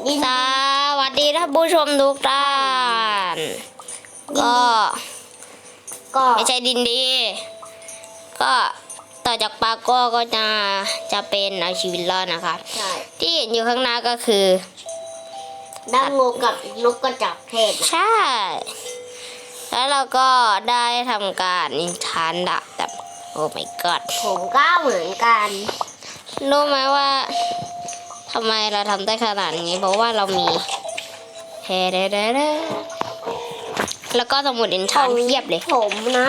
สวัสดีท่านผู้ชมทุกท่านก็ ก็ไม่ใช่ดินดี ก็ต่อจากปาก้ก็จะจะเป็นเอาชีวิตรอดนะคะใช่ที่เห็นอยู่ข้างหน้าก็คือดั้งงูกับนกกระจอบเทศใช่ แล้วเราก็ได้ทำการนินทานดะแต่โอ้ไม่กอดผมก้าวเหมือนกัน รู้ไหมว่า ทำไมเราทำได้ขนาดนี้ เพราะว่าเรามีแฮเดเดแล้วก็สมุดอินทานเพียบเลย ผมนะ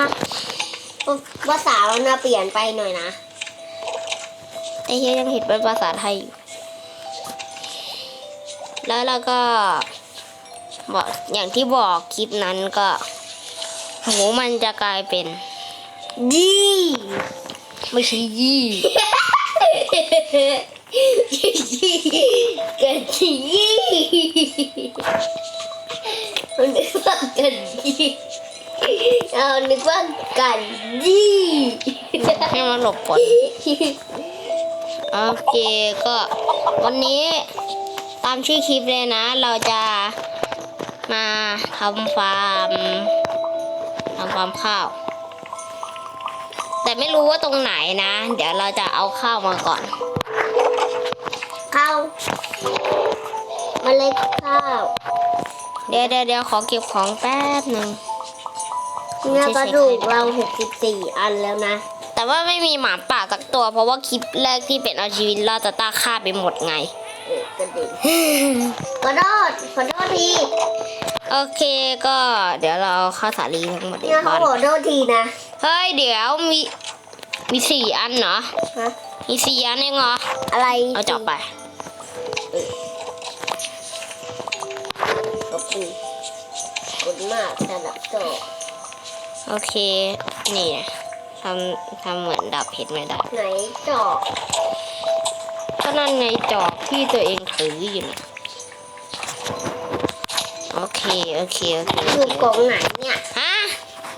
ภาษาเราเปลี่ยนไปหน่อยนะไอ้เฮียยังเห็นเป็นภาษาไทยอยู่แล้วเราก็บอกอย่างที่บอกคลิปนั้นก็โหมันจะกลายเป็นยี่ไม่ใช่ยี่ กันยี่มันนึกว่ากันยี่เอานึกว่ากันยี่ให้มันหลบก่อนโอเคก็วันนี้ตามชื่อคลิปเลยนะ เราจะมาทำฟาร์มทำฟาร์มข้าว แต่ไม่รู้ว่าตรงไหนนะ เดี๋ยวเราจะเอาข้าวมาก่อน ข้าวมาเล็ดข้าว เดี๋ยวเดี๋ยวเดี๋ยวขอเก็บของแป๊บหนึ่งเนี่ยกระดูกเราหกสิบสี่อันแล้วนะ แต่ว่าไม่มีหมาป่าสักตัว เพราะว่าคลิปแรกที่เป็นเอาชีวิตรอดจะต้าฆ่าไปหมดไงกระขอโทษขอโทษทีโอเคก็เดี๋ยวเราเข้าวสาลีทั้งหมดเดี๋ยวขอโทษทีนะ เฮ้ย เดี๋ยวมี มีสี่อันเหรอมีสี่อันเองเหรอ อะไรเอาจอบไปขอบคุณขอบมากสำหรับจอบโอเค นี่ทำทำเหมือนดับเพชรไม่ได้ ไหนจอกก็นั่นไงจอบที่ตัวเองถืออยู่นะโอเค โอเค โอเคอยู่กล่องไหนเนี่ย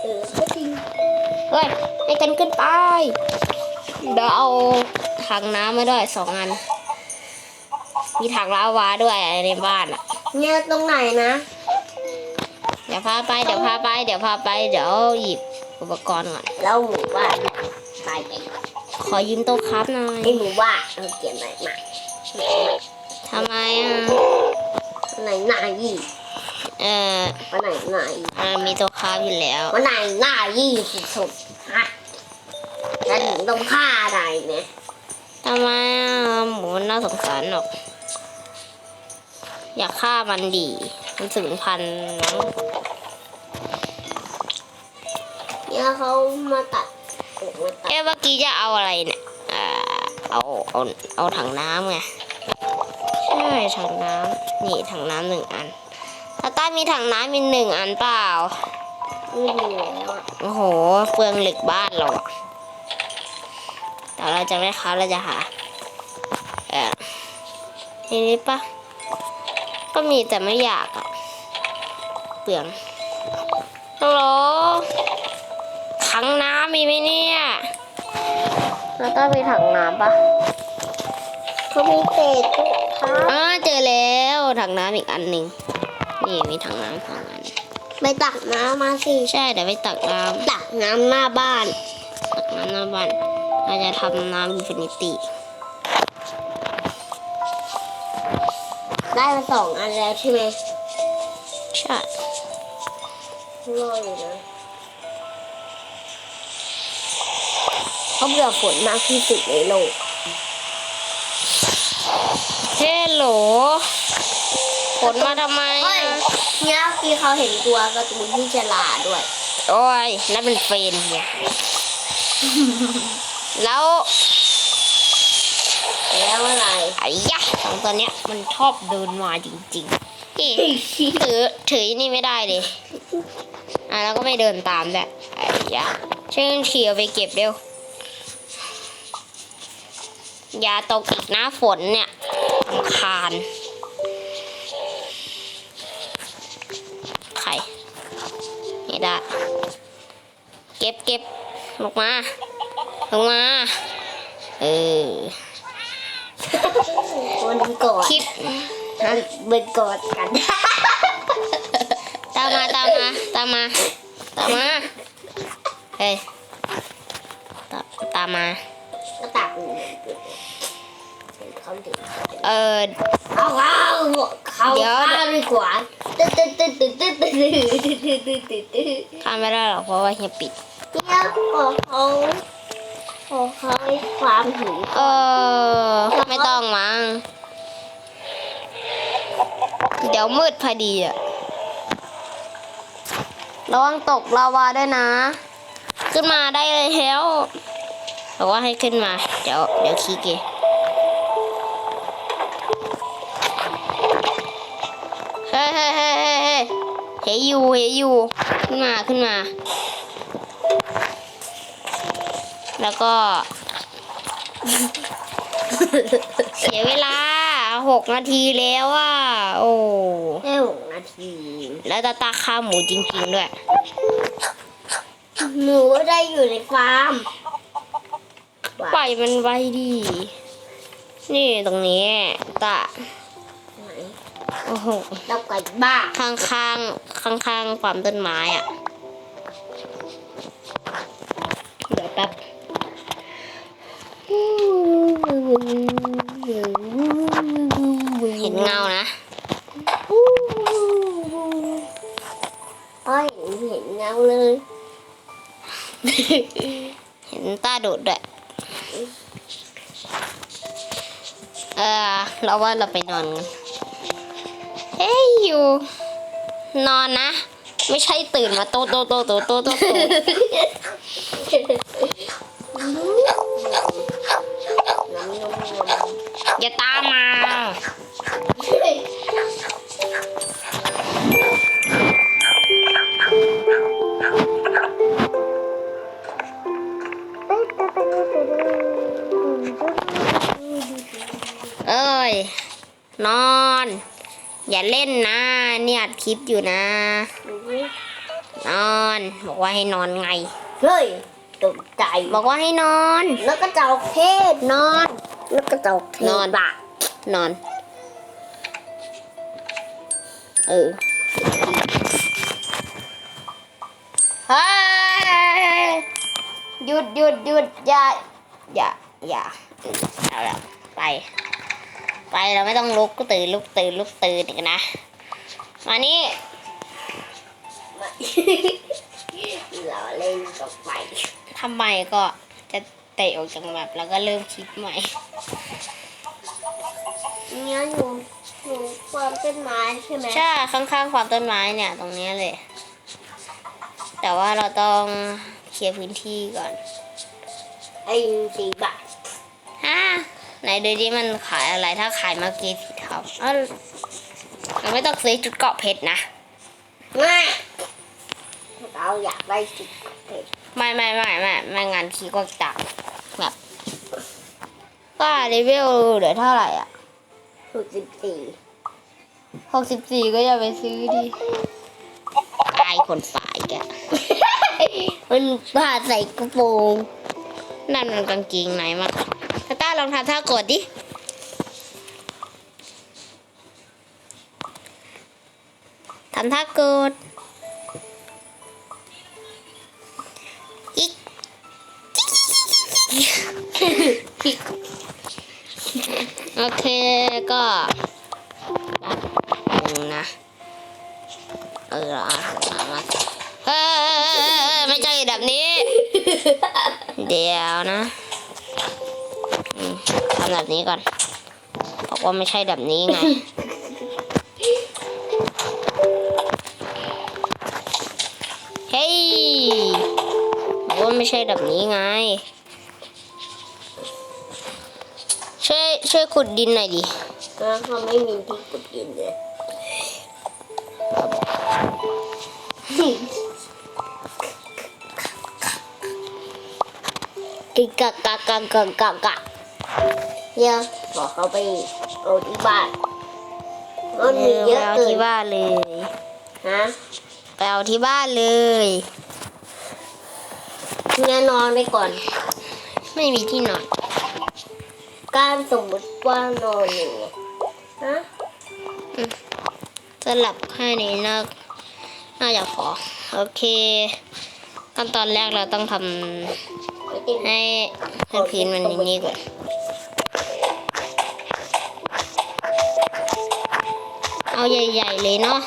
เออก็จริงเฮ้ยให้กันขึ้นไปเดี๋ยวเอาถังน้ำมาด้วยสองอัน มีถังลาวาด้วยในบ้านอะเนี่ยตรงไหนนะ เดี๋ยวพาไปเดี๋ยวพาไปเดี๋ยวพาไปเดี๋ยวหยิบอุปกรณ์ก่อนแล้วหมู่บ้านตายไปขอยืมโต๊ะครับหน่อยไอ้หมู่บ้านเราเขียนไหนมาทำไมอะไหนหน้ายี่ เออวันไหนหน้ายี่มันมีโต๊ะครับอยู่แล้ว วันไหนหน้ายี่สุดๆฮะแล้วถึงต้องฆ่าอะไรเนี่ยทำไมอะหมูน่าสงสารหรอก อยากฆ่ามันดี มันสูญพันธุ์มั้งเนี่ยเขามาตัดออกมาตัดเอ๊ะเมื่อกี้จะเอาอะไรเนี่ยอ่าเอาเอาเอาถังน้ำไงใช่ถังน้ำนี่ถังน้ำหนึ่งอัน ตาต้ามีถังน้ำมีหนึ่งอันเปล่าไม่มีแล้วอะโอ้โหเปลืองเหล็กบ้านเราอะแต่เราจะไม่ค้าเราจะหาเออทีนี้ปะก็มีแต่ไม่อยากอะเปลืองฮัลโหลถังน้ำมีไหมเนี่ยเราต้องมีถังน้ำปะเขามีเศษทุกครั้งอ่าเจอแล้วถังน้ำอีกอันหนึ่ง นี่มีถังน้ำสองอันไปตักน้ำมาสิใช่เดี๋ยวไปตักน้ำตักน้ำหน้าบ้าน ตักน้ำหน้าบ้านเราจะทำน้ำอินฟินิตี้ได้มาสองอันแล้วใช่ไหมใช่รออยู่นะเขาเบื่อฝนมากที่สุดในโลกเฮลโหล ผลมาทำไมเฮ้ยอะเนี่ยพี่เขาเห็นตัวการ์ตูนที่ฉลาดด้วย โอ้ยนั่นเป็นเฟรนไงแล้วแล้วแล้วอะไรไอ้ยะสองตัวเนี้ยมันชอบเดินมาจริงๆนี่ถือถือนี่ไม่ได้เลยอะแล้วก็ไม่เดินตามด้วยไอ้ยะช่วยกันขี่เอาไปเก็บเร็วอย่าตกอีกนะฝนเนี่ยรำคาญ ไม่ได้เก็บเก็บลงมาลงมาเออคนกอดคลิปเบิดกอดกัน ตามมาตามมาตามมาตามมาเฮ้ยตามตามมาก็ตักเขาดึงเออเอาเอาเขาเดี๋ยวข้าด้วยขวาน ตึ๊ดตึ๊ดตึ๊ดตึ๊ดตึ๊ดตึ๊ดตึ๊ดตึ๊ดตึ๊ดตึ๊ดตึ๊ดตึ๊ดข้ามไม่ได้หรอกเพราะว่าเฮียปิด เนี่ยขอเขาขอเขาให้ความหิวเออ ไม่ต้องมั้งเดี๋ยวมืดพอดีอะระวังตกลาวาด้วยนะ ขึ้นมาได้เลยเฮลบอกว่าให้ขึ้นมา เดี๋ยวเดี๋ยวขี้เกยจเฮ้ยเฮ้ย เฮยอยู่เฮยอยู่ขึ้นมาขึ้นมา แล้วก็ เสียเวลาหกนาทีแล้วอะโอ้แค่หกนาที แล้วตาตาข้าวหมูจริงๆด้วย หนูก็ได้อยู่ในฟาร์มปล่อยมันไว้ดี นี่ตรงนี้ตาไหนโอ้โหเราไก่บ้าข้างข้าง ข้างข้างๆความต้นไม้อะ เดี๋ยวแป๊บเห็นเงานะอ้อยเห็นเงาเลย เห็นตาโดดด้วยเออเราว่าเราไปนอนกันเฮ้ยอยู่ นอนนะ ไม่ใช่ตื่นมาโตโตโตโตโตโตโตอย่าตามมา เอ้ย นอน อย่าเล่นนะเนี่ยอัดคลิปอยู่นะ นอน บอกว่าให้นอนไง เฮ้ยตกใจบอกว่าให้นอน แล้วก็เจ้าเพศนอน แล้วก็เจ้าเพศนอนบ้านอน เออเฮ้ยหยุดหยุดหยุดอย่าอย่าอย่าเอาละไป ไปเราไม่ต้องลุกก็ตื่นลุกตื่นลุกตื่นอีกนะ มานี่เราเล่นต่อไปทำไมก็จะเตะออกจากแบบแล้วก็เริ่มคลิปใหม่เนี่ยหนูหนูความต้นไม้ใช่ไหมใช่ข้างๆความต้นไม้เนี่ยตรงเนี้ยเลย แต่ว่าเราต้องเคลียร์พื้นที่ก่อนไอ้สี่บาทฮะ ไหนดูดิมันขายอะไรถ้าขายมาเกสีเทาเอ้าเราไม่ต้องซื้อจุดเกาะเพชรนะง่ายเราอยากได้สิบเพชรไม่ไม่ไม่ไม่ไม่งานคีก็จับแบบก็เลเวลเหลือเท่าไหร่อะหกสิบสี่หกสิบสี่ก็อย่าไปซื้อดิตายคนฝ่ายแกมันผ้าใส่กระโปรงนั่นมันกางเกงไหนมากตาต้า ลองทำท่ากดดิทำท่ากดอีกโอเคก็หนึ่งนะเออเอาเอามาเฮ้ยไม่ใช่แบบนี้ เดี๋ยวนะอืม ทำแบบนี้ก่อนบอกว่าไม่ใช่แบบนี้ไง เฮ้ยบอกว่าไม่ใช่แบบนี้ไง ช่วยช่วยขุดดินหน่อยดิแล้วเขาไม่มีที่ขุดดินเลยกิกะกะกะกะกะกะ เดี๋ยวบอกเขาไปเอาที่บ้านมันมีเยอะไปเอาเกินที่บ้านเลยฮะไปเอาที่บ้านเลยเนี่ยนอนไปก่อน ไม่มีที่นอน การสมมติว่านอนอยู่ฮะสลับให้นี้น่าน่าจะพอโอเคขั้นตอนแรกเราต้องทไม่ติดำให้ให้พื้นมันอย่างนี้ก่อน เอาใหญ่ ๆ เลยเนาะ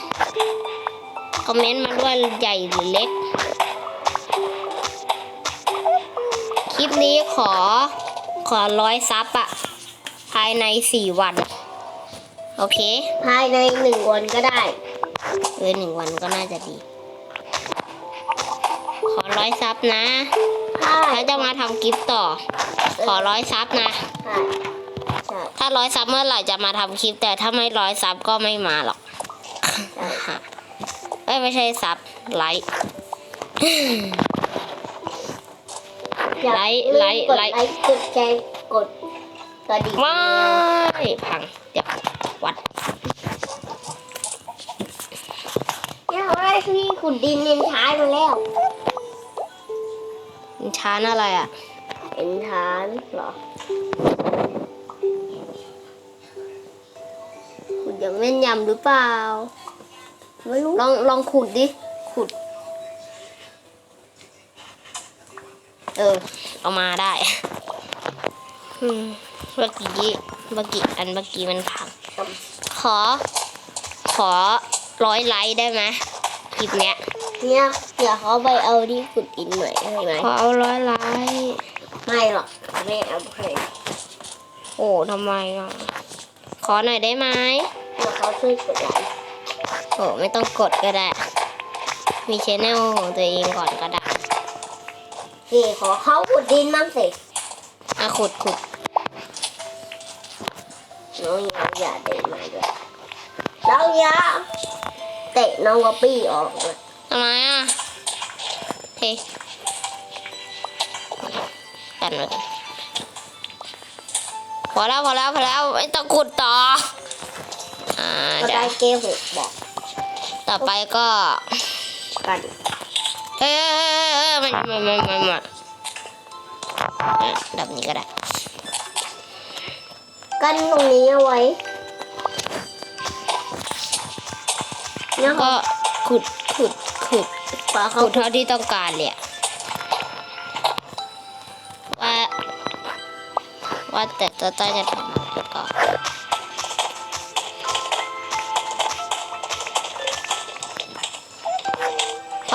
คอมเมนต์มาด้วยใหญ่หรือเล็ก คลิปนี้ขอขอร้อยซับอะภายในสี่วัน โอเค ภายในหนึ่งวันก็ได้เออหนึ่งวันก็น่าจะดี ขอร้อยซับนะใช่แล้วจะมาทำกิฟต์ต่อ ขอร้อยซับนะใช่ใช่ ถ้าร้อยซับเมื่อไหร่จะมาทำคลิป แต่ถ้าไม่ร้อยซับก็ไม่มาหรอกใช่ฮะเอ้ยไม่ใช่ซับไลค์อย่าไลค์ลืมไลค์กดไลค์ไลค์กดแชร์กดกระดิ่งไม่พังเดี๋ยววัดเนี่ยว่าที่ขุดดินเรียนท้ายมาแล้วมันช้าอะไรอะเป็นฐานเหรอ อย่างแม่นยำหรือเปล่า ไม่รู้ ลองลองขุดดิ ขุด เออ เอามาได้ อืมเมื่อกี้เมื่อกี้อันเมื่อกี้มันพัง ขอ ขอร้อยไลค์ได้ไหมคลิปเนี้ย เนี่ยเดี๋ยวเขาไปเอาที่ขุดดินหน่อยได้ไหมขอเอาร้อยไลค์ไม่หรอกไม่เอาให้โอ้ทำไมอะ ขอหน่อยได้ไหม เดี๋ยวเขาช่วยกดไลค์โอ้ไม่ต้องกดก็ได้ มีชแนลของตัวเองก่อนก็ได้นี่ขอเขาขุดดินมั่งสิอะขุดขุดน้องอย่าอย่าเตะมาด้วยน้องอย่าเตะน้องกระปี้ออกเลยทำไมอะเฮ้กันเลยพอแล้วพอแล้วพอแล้วไม่ต้องขุดต่ออ่าก็ เดี๋ยได้วเกมหกบอกต่อไปก็กันเฮ้ยมันมันมันมันมันอะแบบนี้ก็ได้ กันตรงนี้เอาไว้เนี่ยก็ขุดขุดขุดขอเขาขุดเท่าที่ต้องการเลยอะว่าว่าแต่ตัวต้อยจะทำอะไรก็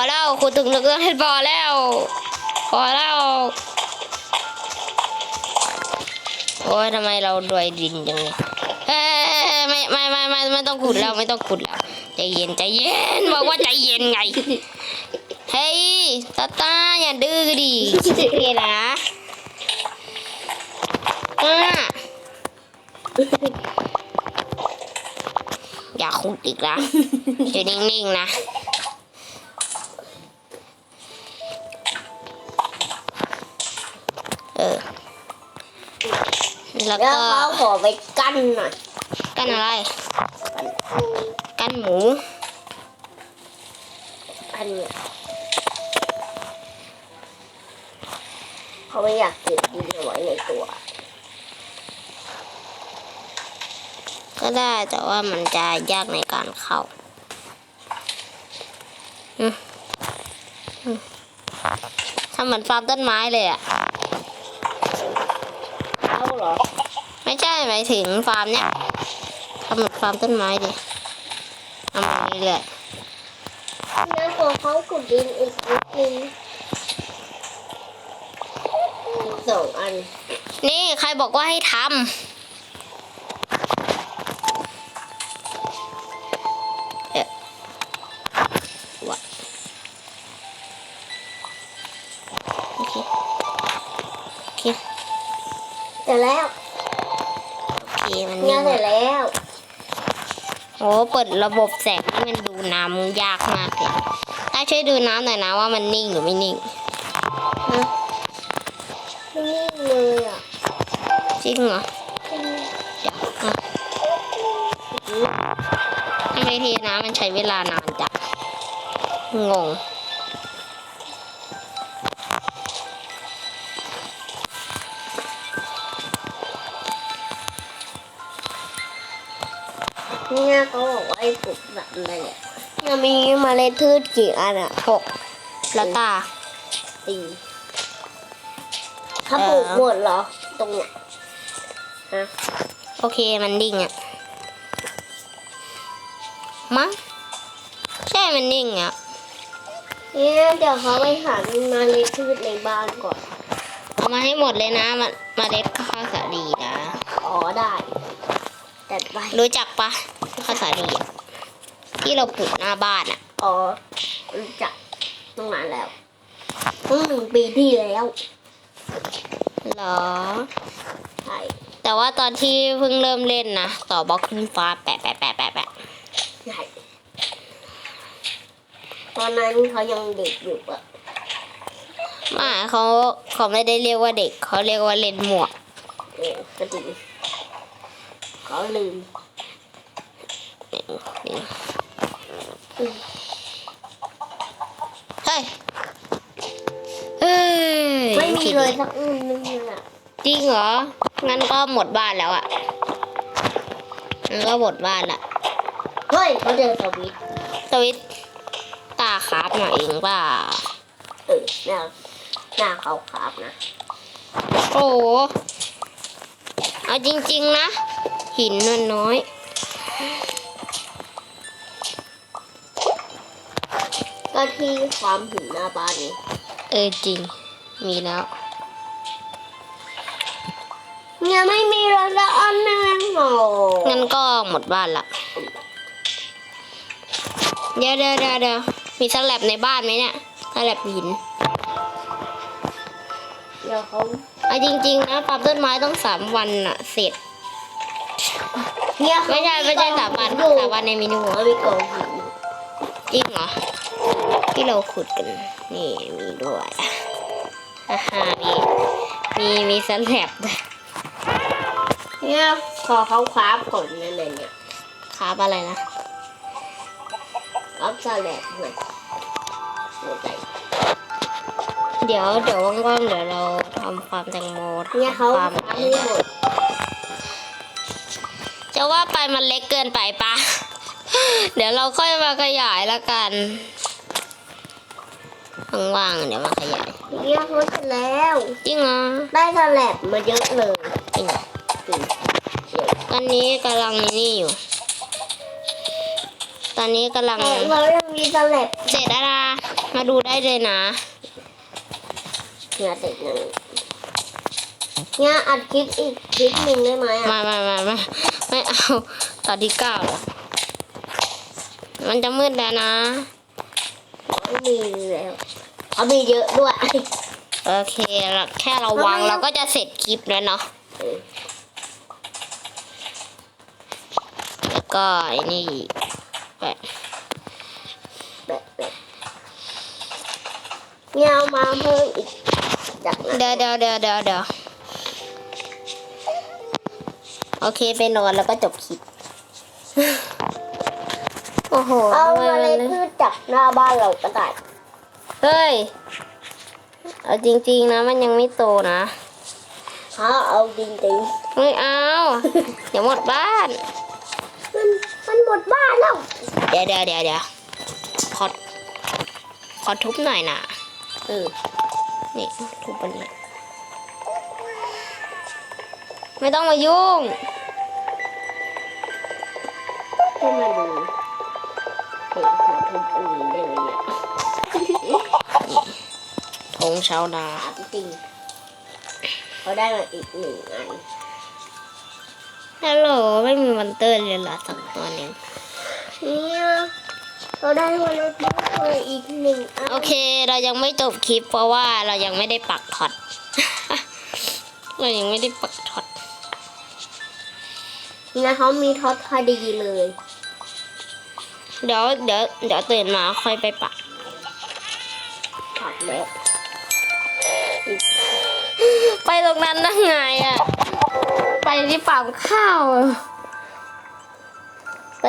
อแล้วขุดถึงลึกแล้วพอแล้ว พอแล้ว โอ้ยทำไมเราดวยดินจังเลยเฮ้ยไม่ไม่ไม่ไม่ไม่ต้องขุดแล้วไม่ต้องขุดแล้วใจเย็นใจเย็นบอกว่าใจเย็นไง เฮ้ยตาตาอย่าดื้อดิเรียนนะอ่าอย่าขุดอีกละอยู่นิ่งๆนะ เออแล้วแล้วก็เขาขอไปกั้นหน่อย กันอะไร กันหมู อันเนี้ยเขาไม่อยากเก็บดินเอาไว้ในตัว ก็ได้แต่ว่ามันจะยากในการเข้าอืมอืมทำเหมือนฟาร์มต้นไม้เลยอะ เขาเหรอ ไม่ใช่ หมายถึงฟาร์มเนี่ยทำเหมือนฟาร์มต้นไม้ดิทำมาเรื่อยงั้นขอเขาขุดดินอีกนิดนึงอีกสองอันๆนี่ใครบอกว่าให้ทำเอ๊ะวะโอเค โอเคแต่แล้ว มันเนี่นิ่ยงเสร็จแล้วโอ้เปิดระบบแสงให้มันดูน้ำยากมากเลยถ้าช่วยดูน้ำหน่อยนะว่ามันนิ่งหรือไม่นิ่งนะไม่นิ่งเลยอะจริงเหรอเดี๋ยวอะทำไมทีน้ำมันใช้เวลานานจังงง เนี่ยเขาบอกว่าไอ้ปลูกแบบอะไรอะเนี่ยมีเมล็ดพืชกี่อันอะหกแล้วตาสี่ถ้าปลูกหมดเหรอ ตรงเนี้ยฮะโอเคมันนิ่งอะมั้งใช่มันนิ่งอะเนี่ยเดี๋ยวเขาไปหาเมล็ดพืชในบ้านก่อนเอามาให้หมดเลยนะมามาเล็ดข้าวสาลีนะอ๋อได้จัดไปรู้จักปะ ข้าวสาลีอะที่เราปลูกหน้าบ้านอะอ๋อรู้จักตั้งนานแล้วตั้งหนึ่งปีที่แล้วเหรอใช่แต่ว่าตอนที่เพิ่งเริ่มเล่นนะต่อบล็อกขึ้นฟ้าแปะแปะแปะแปะแปะใช่ตอนนั้นเขายังเด็กอยู่อะไมาเขาเขาไม่ได้เรียกว่าเด็ก เขาเรียกว่าเล่นหมวกเออก็จริงเขาลืม เฮ้ยเฮ้ยไม่มีผิดเลยสักอันนึงเลยอะจริงเหรอ งั้นก็หมดบ้านแล้วอะงั้นก็หมดบ้านละเฮ้ยเขาเจอสวิตช์สวิตช์ตาคราบมาเองเปล่าเออหน้าหน้าเขาครับนะ โอ้โหเอาจริง ๆ นะ หินนวลน้อย ก็ที่ความหินหน้าบ้านนี้เออจริง มีแล้วเนี่ยไม่มีเลยสักอันนึงโอ้งั้นก็หมดบ้านละเดี๋ยวเดี๋ยวเดี๋ยวเดี๋ยวมีสลับในบ้านไหมเนี่ยสลับหินเดี๋ยวเขาเอาจริง ๆ นะปรับต้นไม้ต้องสามวันอะเสร็จเนี่ยเขาไม่ใช่ไม่ใช่สามวันอยู่สามวันในมินิวเขามีกองหินจริงเหรอ ที่เราขุดกัน นี่มีด้วยอ่าฮะมีมีมีสแลบด้วยเนี่ยพอเขาคราฟผลนั่นเลยเนี่ยครับอะไรนะคราฟสลัดเลยหัวใจเดี๋ยวเดี๋ยวว่างๆเดี๋ยวเราทำฟาร์มแตงโมเนี่ยเขาทำฟาร์มคราฟให้หมดจะว่าไปมันเล็กเกินไปปะ เดี๋ยวเราค่อยมาขยายละกัน ว่างๆเดี๋ยวมาขยายเนี่ยเขาเสร็จแล้ว จริงเหรอได้สลัดมาเยอะเลยจริงเหรอจริงเดี๋ยวตอนนี้กำลังนี่อยู่ ตอนนี้กำลังแต่เขายังมีสลัดเสร็จแล้วนะมาดูได้เลยนะเนี่ยติดหนึ่งเนี่ยอัดคลิปอีกคลิปหนึ่งได้ไหมอะมามามามาไม่เอาตอนที่เก้าเหรอมันจะมืดแล้วนะ ไม่มีแล้วเขามีเยอะด้วย โอเคเราแค่เราวางเราก็จะเสร็จคลิปแล้วเนาะเออ แล้วก็ไอ้นี่อีกแปะแบบแบบเนี่ยเอามาเพิ่มอีกจากนั้นเดี๋ยวเดี๋ยวเดี๋ยวเดี๋ยวเดี๋ยวโอเคไปนอนแล้วก็จบคลิปโอ้โหเอาทำไมเมมันล็ดพืชจากหน้าบ้านเราก็ได้เฮ้ย เอาจริงๆนะ มันยังไม่โตนะถ้าเอาจริงไม่เอา เดี๋ยวหมดบ้าน ๆมันมันหมดบ้านแล้วเดี๋ยวเดี๋ยวเดี๋ยวเดี๋ยวขอขอทุบหน่อยนะเออนี่ทุบอันนี้ไม่ต้องมายุ่ง ให้มาดูเห็นขอทุบอันนี้ได้ไหมเนี่ยธงชาวนาถามจริงเขาได้มาอีกหนึ่งอันฮัลโหลไม่มีมอนเตอร์เลยเหรอสักตัวหนึ่งเนี่ยเราได้มาเล็ดพืชมาอีกหนึ่งอันโอเค เรายังไม่จบคลิปเพราะว่าเรายังไม่ได้ปักท็อตเรายังไม่ได้ปักท็อตแล้วเขามีท็อตพอดีเลย เดี๋ยวเดี๋ยวเดี๋ยวตื่นมาค่อยไปปักผักแล้วไปตรงนั้นได้ไงอะไปที่ฟาร์มข้าวอะไป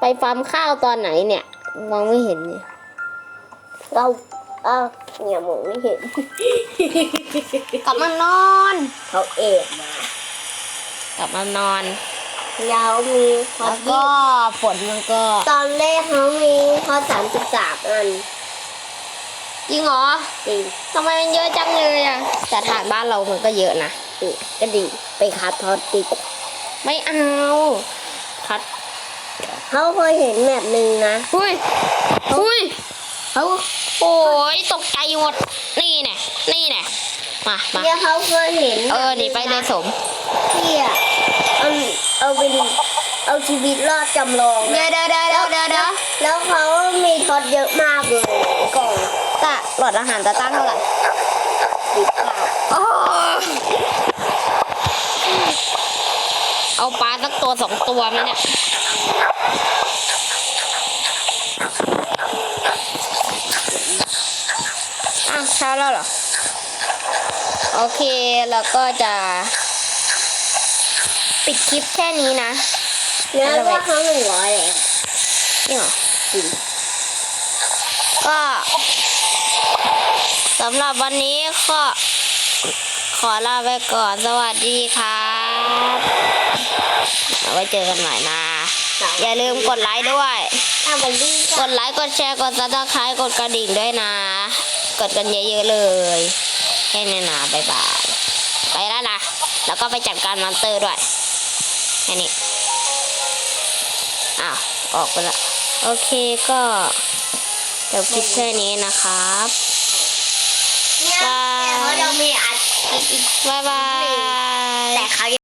ไปฟาร์มข้าวตอนไหนเนี่ยมองไม่เห็นเนี่ยเราเอ้าเนี่ยมองไม่เห็นกลับมานอน เขาเอบมากลับมานอน แล้วมีท็อแล้ตวก็ ฝนมันก็ ตอนแรกเขามีท็อตสามสิบสามอันจริงเหรอจริงทำไมมันเยอะจังเลยอะแต่ฐานบ้านเรามันก็เยอะนะอืมก็ดีไปคัดท็อตดีกว่าไม่เอาคัดเขาเคยเห็นแบบหนึ่งนะหุ้ยหุ้ยเขาโอ้ยตกใจหมดนี่แน่นี่แน่มามาเนี่ยเขาเคยเห็นเออหนีไปเลยสมที่อะ เอาเอาเป็นเอาชีวิตรอดจำลองเดี๋ยวเดี๋ยวเดี๋ยวเดี๋ยวเดี๋ยวเดี๋ยวแล้วเขามีท็อตเยอะมากเลยกล่องตะหลอดอาหารตะตั้งเท่าไหร่ดิบข้าวโอ้เอาปลาสักตัวสองตัวไหมเนี่ยอ้าวเช้าแล้วเหรอ โอเค แล้วก็จะ ปิดคลิปแค่นี้นะแล้วว่าเขาหนึ่งร้อยแล้วจริงเหรอจริงก็สำหรับวันนี้ก็ขอลาไปก่อน สวัสดีครับเอาไว้เจอกันใหม่นะ อย่าลืมกดไลค์ด้วยถ้าวันนี้กก็ดไลค์ กดแชร์ กดซับสไครต์กดกระดิ่งด้วยนะ กดกันเยอะๆเลย แค่นี้นะ บ๊ายบาย ไปแล้วนะ แล้วก็ไปจัดการมอนเตอร์ด้วย อันนี้อ้าวออกไปละโอเคก็จบคลิปแค่นี้นะครับบายเามีอัดอีบายบาย